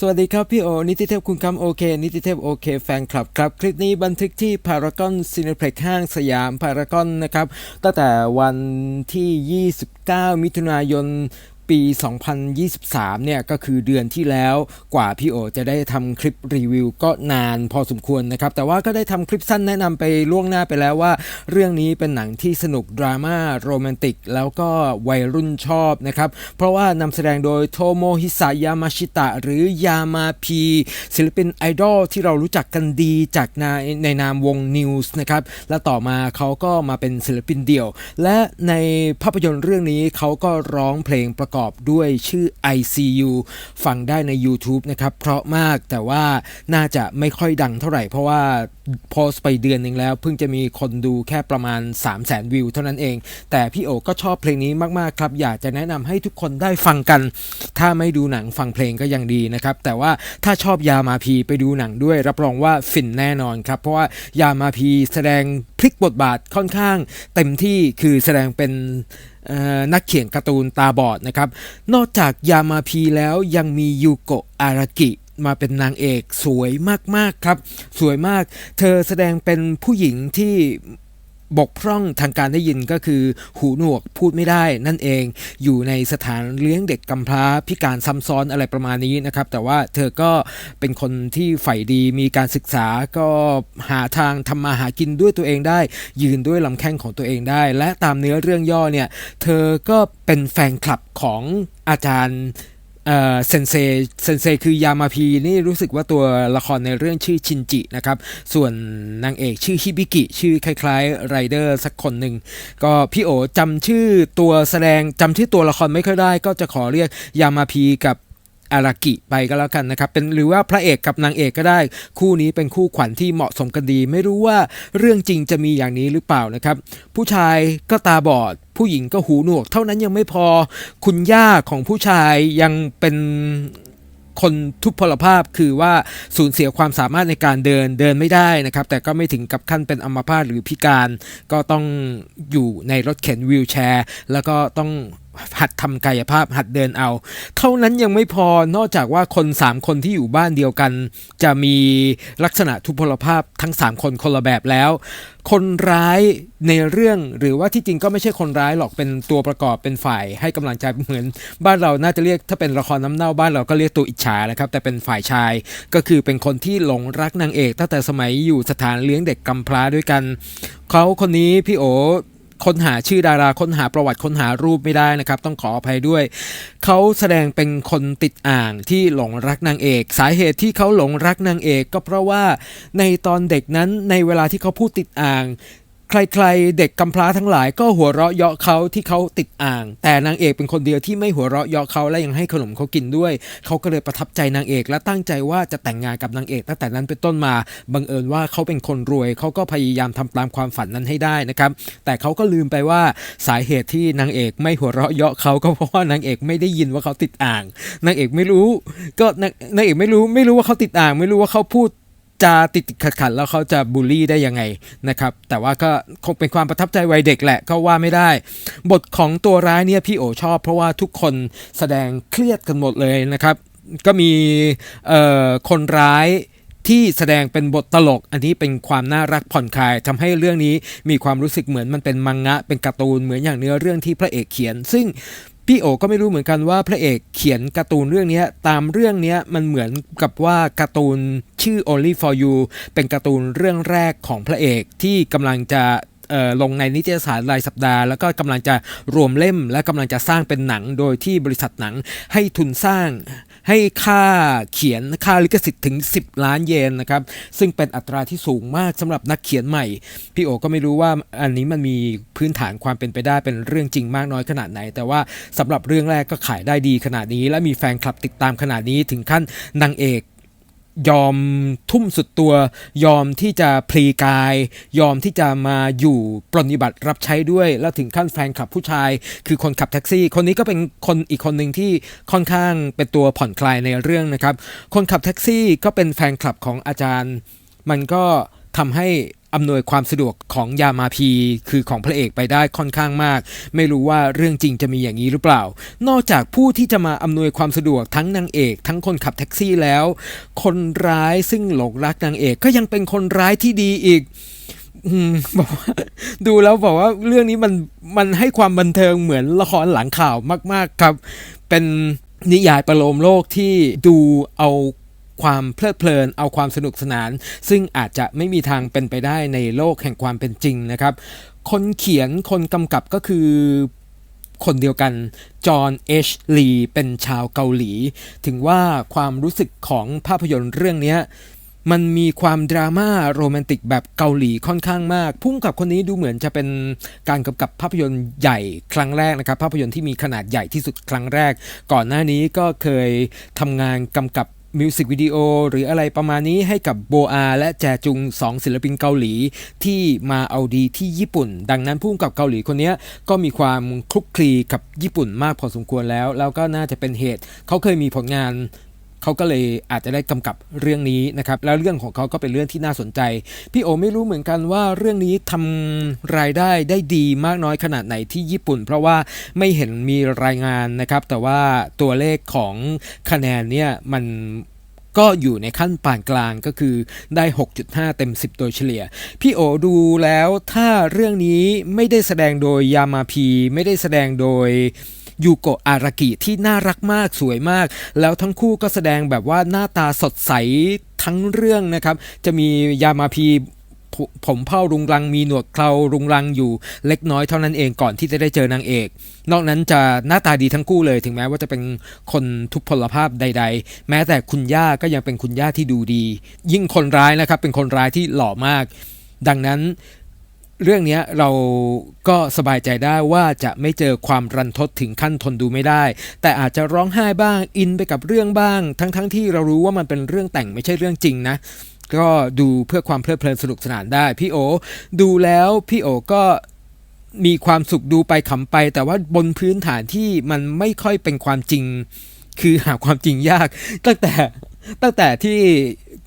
สวัสดีครับพี่โอ นิติเทพคุณคำโอเค นิติเทพโอเคแฟนคลับครับ คลิปนี้บันทึกที่พารากอนซีนิเพล็กห้างสยามพารากอนนะครับ ตั้งแต่วันที่ 29 มิถุนายน ปี 2023 เนี่ยก็คือเดือนที่แล้วกว่าพี่โอจะได้ทำคลิปรีวิวก็นานพอสมควรนะครับ แต่ว่าก็ได้ทำคลิปสั้นแนะนำไปล่วงหน้าไปแล้วว่า เรื่องนี้เป็นหนังที่สนุกดราม่าโรแมนติก แล้วก็วัยรุ่นชอบนะครับ เพราะว่านำแสดงโดยโทโมฮิสายามาชิตะหรือยามาพีศิลปินไอดอลที่เรารู้จักกันดีจากในในนามวง News นะครับ และต่อมาเขาก็มาเป็นศิลปินเดี่ยว และในภาพยนตร์เรื่องนี้เขาก็ร้องเพลงประกอบด้วยชื่อ ICU ฟังได้ใน YouTube นะครับ เพราะมากแต่ว่าน่าจะไม่ค่อยดังเท่าไหร่ เพราะว่าโพสไปเดือนหนึ่งแล้ว เพิ่งจะมีคนดูแค่ประมาณ 3 0 0 0 0 0วิวเท่านั้นเอง แต่พี่โอก็ชอบเพลงนี้มาก ๆ ครับ อยากจะแนะนำให้ทุกคนได้ฟังกัน ถ้าไม่ดูหนังฟังเพลงก็ยังดีนะครับ แต่ว่าถ้าชอบยามาพีไปดูหนังด้วย รับรองว่าฟินแน่นอนครับ เพราะว่ายามาพีแสดงพลิกบทบาทค่อนข้างเต็มที่คือแสดงเป็น นักเขียนการ์ตูนตาบอดนะครับ นอกจากยามาพีแล้วยังมียูโกะอารากิมาเป็นนางเอกสวยมากๆครับ สวยมาก เธอแสดงเป็นผู้หญิงที่ บกพร่องทางการได้ยินก็คือ หูหนวกพูดไม่ได้นั่นเอง อยู่ในสถานเลี้ยงเด็กกำพร้าพิการซ้ำซ้อนอะไรประมาณนี้นะครับ แต่ว่าเธอก็เป็นคนที่ใฝ่ดีมีการศึกษาก็หาทางทำมาหากินด้วยตัวเองได้ ยืนด้วยลำแข้งของตัวเองได้ และตามเนื้อเรื่องย่อเนี่ย เธอก็เป็นแฟนคลับของอาจารย์ เออเซนเซเซนเซคือยามาพีนี่รู้สึกว่าตัวละครในเรื่องชื่อชินจินะครับ ส่วนนางเอกชื่อฮิบิกิ ชื่อคล้ายๆไรเดอร์สักคนหนึ่ง ก็พี่โอจำชื่อตัวแสดงจำชื่อตัวละครไม่ค่อยได้ ก็จะขอเรียกยามาพีกับ อารากิไปก็แล้วกันนะครับเป็นหรือว่าพระเอกกับนางเอกก็ได้ คู่นี้เป็นคู่ขวัญที่เหมาะสมกันดี ไม่รู้ว่าเรื่องจริงจะมีอย่างนี้หรือเปล่านะครับ ผู้ชายก็ตาบอด ผู้หญิงก็หูหนวก เท่านั้นยังไม่พอ คุณย่าของผู้ชายยังเป็นคนทุพพลภาพคือว่าสูญเสียความสามารถในการเดินเดินไม่ได้นะครับ แต่ก็ไม่ถึงกับขั้นเป็นอัมพาตหรือพิการ ก็ต้องอยู่ในรถเข็นวีลแชร์ แล้วก็ต้อง หัดทำกายภาพหัดเดินเอา เท่านั้นยังไม่พอนอกจากว่าคน3คนที่อยู่บ้านเดียวกัน จะมีลักษณะทุพพลภาพทั้ง3คนคนละแบบแล้ว คนร้ายในเรื่องหรือว่าที่จริงก็ไม่ใช่คนร้ายหรอกเป็นตัวประกอบเป็นฝ่ายให้กำลังใจเหมือน บ้านเราน่าจะเรียกถ้าเป็นละครน้ำเน่าบ้านเราก็เรียกตัวอิจฉานะครับ แต่เป็นฝ่ายชายก็คือเป็นคนที่หลงรักนางเอกตั้งแต่สมัยอยู่สถานเลี้ยงเด็กกำพร้าด้วยกันเขาคนนี้พี่โอ ค้นหาชื่อดาราค้นหาประวัติค้นหารูปไม่ได้นะครับ ต้องขออภัยด้วย เขาแสดงเป็นคนติดอ่างที่หลงรักนางเอก สาเหตุที่เขาหลงรักนางเอก ก็เพราะว่าในตอนเด็กนั้นในเวลาที่เขาพูดติดอ่าง ใครๆ เด็กกำพร้าทั้งหลายก็หัวเราะเยาะเขาที่เขาติดอ่าง แต่นางเอกเป็นคนเดียวที่ไม่หัวเราะเยาะเขาและยังให้ขนมเขากินด้วย เขาก็เลยประทับใจนางเอกและตั้งใจว่าจะแต่งงานกับนางเอกตั้งแต่นั้นเป็นต้นมา บังเอิญว่าเขาเป็นคนรวย เขาก็พยายามทำตามความฝันนั้นให้ได้นะครับ แต่เขาก็ลืมไปว่าสาเหตุที่นางเอกไม่หัวเราะเยาะเขาก็เพราะว่านางเอกไม่ได้ยินว่าเขาติดอ่าง นางเอกไม่รู้ ก็นางเอกไม่รู้ไม่รู้ว่าเขาติดอ่าง ไม่รู้ว่าเขาพูด จะติดติดขัดขัดแล้วเขาจะบูลลี่ได้ยังไงนะครับ แต่ว่าก็คงเป็นความประทับใจวัยเด็กแหละก็ว่าไม่ได้ บทของตัวร้ายเนี่ยพี่โอชอบ เพราะว่าทุกคนแสดงเครียดกันหมดเลยนะครับ ก็มีคนร้ายที่แสดงเป็นบทตลก อันนี้เป็นความน่ารักผ่อนคลายทำให้เรื่องนี้มีความรู้สึกเหมือนมันเป็นมังงะ เป็นการ์ตูนเหมือนอย่างเนื้อเรื่องที่พระเอกเขียน ซึ่ง พี่โอก็ไม่รู้เหมือนกันว่าพระเอกเขียนการ์ตูนเรื่องนี้ตามเรื่องนี้มันเหมือนกับว่าการ์ตูนชื่อ Only for You เป็นการ์ตูนเรื่องแรกของพระเอกที่กำลังจะลงในนิตยสารรายสัปดาห์ แล้วก็กำลังจะรวมเล่ม และกำลังจะสร้างเป็นหนังโดยที่บริษัทหนังให้ทุนสร้าง ให้ค่าเขียนค่าลิขสิทธิ์ถึง 10 ล้านเยนนะครับ ซึ่งเป็นอัตราที่สูงมากสำหรับนักเขียนใหม่ พี่โอก็ไม่รู้ว่าอันนี้มันมีพื้นฐานความเป็นไปได้เป็นเรื่องจริงมากน้อยขนาดไหน แต่ว่าสำหรับเรื่องแรกก็ขายได้ดีขนาดนี้ และมีแฟนคลับติดตามขนาดนี้ถึงขั้นนางเอก ยอมทุ่มสุดตัวยอมที่จะพลีกาย ยอมที่จะมาอยู่ปรนนิบัติรับใช้ด้วย แล้วถึงขั้นแฟนคลับผู้ชาย คือคนขับแท็กซี่ คนนี้ก็เป็นคนอีกคนหนึ่งที่ค่อนข้างเป็นตัวผ่อนคลายในเรื่องนะครับ คนขับแท็กซี่ก็เป็นแฟนคลับของอาจารย์ มันก็ ทำให้อำนวยความสะดวกของยามาพีคือของพระเอกไปได้ค่อนข้างมาก ไม่รู้ว่าเรื่องจริงจะมีอย่างนี้หรือเปล่า นอกจากผู้ที่จะมาอำนวยความสะดวกทั้งนางเอก ทั้งคนขับแท็กซี่แล้ว คนร้ายซึ่งหลงรักนางเอกก็ยังเป็นคนร้ายที่ดีอีกบอกว่าดูแล้วบอกว่าเรื่องนี้มันมันให้ความบันเทิงเหมือนละครหลังข่าวมาก ๆ ครับ เป็นนิยายประโลมโลกที่ดูเอา ความเพลิดเพลิน เอาความสนุกสนาน ซึ่งอาจจะไม่มีทางเป็นไปได้ในโลกแห่งความเป็นจริงนะครับ คนเขียนคนกำกับก็คือคนเดียวกัน จอห์น เอช ลี เป็นชาวเกาหลี ถึงว่าความรู้สึกของภาพยนตร์เรื่องนี้มันมีความดราม่าโรแมนติกแบบเกาหลีค่อนข้างมาก พุ่มกับคนนี้ดูเหมือนจะเป็นการกำกับภาพยนตร์ใหญ่ครั้งแรกนะครับ ภาพยนตร์ที่มีขนาดใหญ่ที่สุดครั้งแรก ก่อนหน้านี้ก็เคยทำงานกำกับ มิวสิกวิดีโอหรืออะไรประมาณนี้ให้กับโบอาและแจจุงสองศิลปินเกาหลี ที่มาเอาดีที่ญี่ปุ่น ดังนั้นพุ่งกับเกาหลีคนนี้ก็มีความคลุกคลีกับญี่ปุ่นมากพอสมควรแล้ว แล้วก็น่าจะเป็นเหตุ เขาเคยมีผลงาน เขาก็เลยอาจจะได้กำกับเรื่องนี้นะครับ แล้วเรื่องของเขาก็เป็นเรื่องที่น่าสนใจ พี่โอไม่รู้เหมือนกันว่าเรื่องนี้ทำรายได้ได้ดีมากน้อยขนาดไหนที่ญี่ปุ่น เพราะว่าไม่เห็นมีรายงานนะครับ แต่ว่าตัวเลขของคะแนนเนี่ยมันก็อยู่ในขั้นปานกลางก็คือได้ 6.5 เต็ม 10 โดยเฉลี่ย พี่โอดูแล้วถ้าเรื่องนี้ไม่ได้แสดงโดยยามาพี ไม่ได้แสดงโดย ยูโกะอารากิที่น่ารักมากสวยมาก แล้วทั้งคู่ก็แสดงแบบว่าหน้าตาสดใสทั้งเรื่องนะครับ จะมียามาพีผมเผ้ารุงรังมีหนวดเครารุงรังอยู่เล็กน้อยเท่านั้นเองก่อนที่จะได้เจอนางเอก นอกนั้นจะหน้าตาดีทั้งคู่เลยถึงแม้ว่าจะเป็นคนทุพพลภาพใด ๆ แม้แต่คุณย่าก็ยังเป็นคุณย่าที่ดูดี ยิ่งคนร้ายนะครับเป็นคนร้ายที่หล่อมาก ดังนั้น เรื่องนี้เราก็สบายใจได้ว่าจะไม่เจอความรันทดถึงขั้นทนดูไม่ได้ แต่อาจจะร้องไห้บ้างอินไปกับเรื่องบ้าง ทั้งๆทที่เรารู้ว่ามันเป็นเรื่องแต่งไม่ใช่เรื่องจริงนะก็ดูเพื่อความเพลิดเพลินสนุกสนานได้ พี่โอ ดูแล้วพี่โอก็มีความสุขดูไปขำไป แต่ว่าบนพื้นฐานที่มันไม่ค่อยเป็นความจริง คือหาความจริงยาก ตั้งแต่ตั้งแต่ที่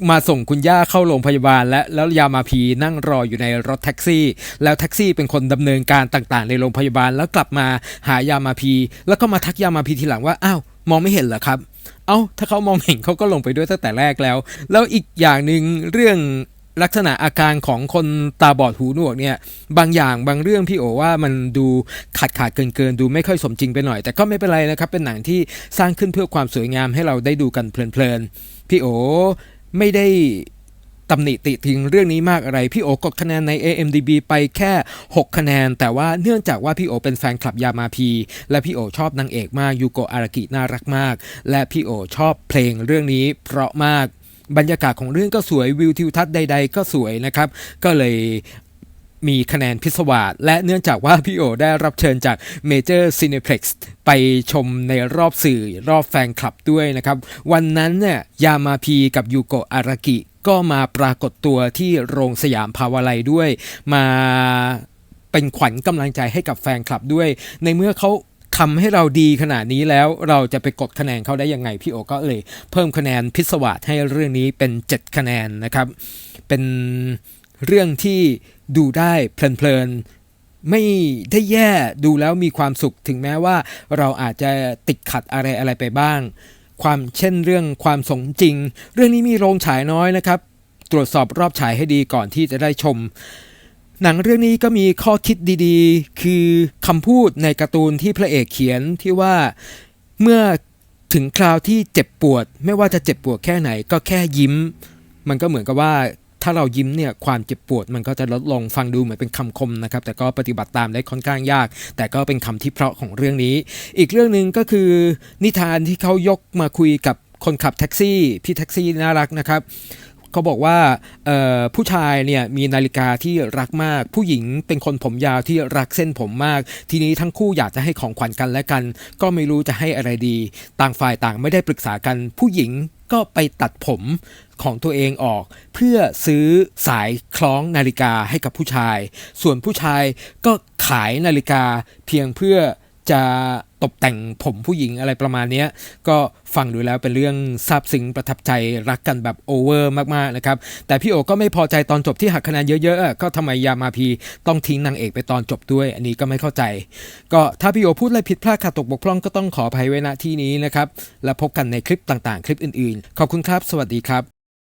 มาส่งคุณย่าเข้าโรงพยาบาล และแล้วยามาพีนั่งรออยู่ในรถแท็กซี่ แล้วแท็กซี่เป็นคนดำเนินการต่างๆ ในโรงพยาบาลแล้วกลับมาหายามาพี แล้วก็มาทักยามาพีทีหลังว่าอ้าวมองไม่เห็นเหรอครับเอ้าถ้าเขามองเห็นเขาก็ลงไปด้วยตั้งแต่แรกแล้ว แล้วอีกอย่างหนึ่งเรื่องลักษณะอาการของคนตาบอดหูหนวกเนี่ยบางอย่างบางเรื่องพี่โอว่ามันดูขาดขาดเกินเกินๆดูไม่ค่อยสมจริงไปหน่อย แต่ก็ไม่เป็นไรนะครับ เป็นหนังที่สร้างขึ้นเพื่อความสวยงามให้เราได้ดูกันเพลินๆพี่โอ ไม่ได้ตำหนิติทิงเรื่องนี้มากอะไร พี่โอกดคะแนนใน AMDB ไปแค่ 6 คะแนน แต่ว่าเนื่องจากว่าพี่โอเป็นแฟนคลับยามาพี และพี่โอชอบนางเอกมากยูโกะอารากิน่ารักมาก และพี่โอชอบเพลงเรื่องนี้เพราะมากบรรยากาศของเรื่องก็สวยวิวทิวทัศน์ใด ๆ ก็สวยนะครับ ก็เลย มีคะแนนพิศวาสและเนื่องจากว่าพี่โอได้รับเชิญจาก Major Cineplex ไปชมในรอบสื่อรอบแฟนคลับด้วยนะครับ วันนั้นเนี่ยยามาพีกับยูโกะอารากิ ก็มาปรากฏตัวที่โรงสยามภาวาลัยด้วยมาเป็นขวัญกำลังใจให้กับแฟนคลับด้วย ในเมื่อเขาทำให้เราดีขนาดนี้แล้วเราจะไปกดคะแนนเขาได้ยังไง พี่โอก็เลย เพิ่มคะแนนพิศวาสให้เรื่องนี้เป็น 7 คะแนนนะครับ เป็นเรื่องที่ ดูได้เพลินๆ ไม่ได้แย่ดูแล้วมีความสุขถึงแม้ว่าเราอาจจะติดขัดอะไรอะไรไปบ้าง ความเช่นเรื่องความสมจริง เรื่องนี้มีโรงฉายน้อยนะครับ ตรวจสอบรอบฉายให้ดีก่อนที่จะได้ชม หนังเรื่องนี้ก็มีข้อคิดดีๆ คือคำพูดในการ์ตูนที่พระเอกเขียนที่ว่าเมื่อถึงคราวที่เจ็บปวด ไม่ว่าจะเจ็บปวดแค่ไหนก็แค่ยิ้ม มันก็เหมือนกับว่า ถ้าเรายิ้มเนี่ยความเจ็บปวดมันก็จะลดลงฟังดูเหมือนเป็นคำคมนะครับแต่ก็ปฏิบัติตามได้ค่อนข้างยาก แต่ก็เป็นคำที่เพราะของเรื่องนี้ อีกเรื่องหนึ่งก็คือนิทานที่เขายกมาคุยกับคนขับแท็กซี่ พี่แท็กซี่น่ารักนะครับ เขาบอกว่าผู้ชายเนี่ยมีนาฬิกาที่รักมาก ผู้หญิงเป็นคนผมยาวที่รักเส้นผมมาก ทีนี้ทั้งคู่อยากจะให้ของขวัญกันและกัน ก็ไม่รู้จะให้อะไรดี ต่างฝ่ายต่างไม่ได้ปรึกษากัน ผู้หญิงก็ไปตัดผมของตัวเองออก เพื่อซื้อสายคล้องนาฬิกาให้กับผู้ชาย ส่วนผู้ชายก็ขายนาฬิกาเพียงเพื่อ จะตกแต่งผมผู้หญิงอะไรประมาณนี้ก็ฟังดูแล้วเป็นเรื่องซาบซึ้งประทับใจรักกันแบบโอเวอร์มากๆนะครับ แต่พี่โอก็ไม่พอใจตอนจบที่หักคะแนนเยอะๆ ก็ทำไมยามาพีต้องทิ้งนางเอกไปตอนจบด้วย อันนี้ก็ไม่เข้าใจ ก็ถ้าพี่โอพูดอะไรผิดพลาดขาดตกบกพร่องก็ต้องขออภัยไว้ณที่นี้นะครับ และพบกันในคลิปต่างๆ คลิปอื่นๆ ขอบคุณครับ สวัสดีครับ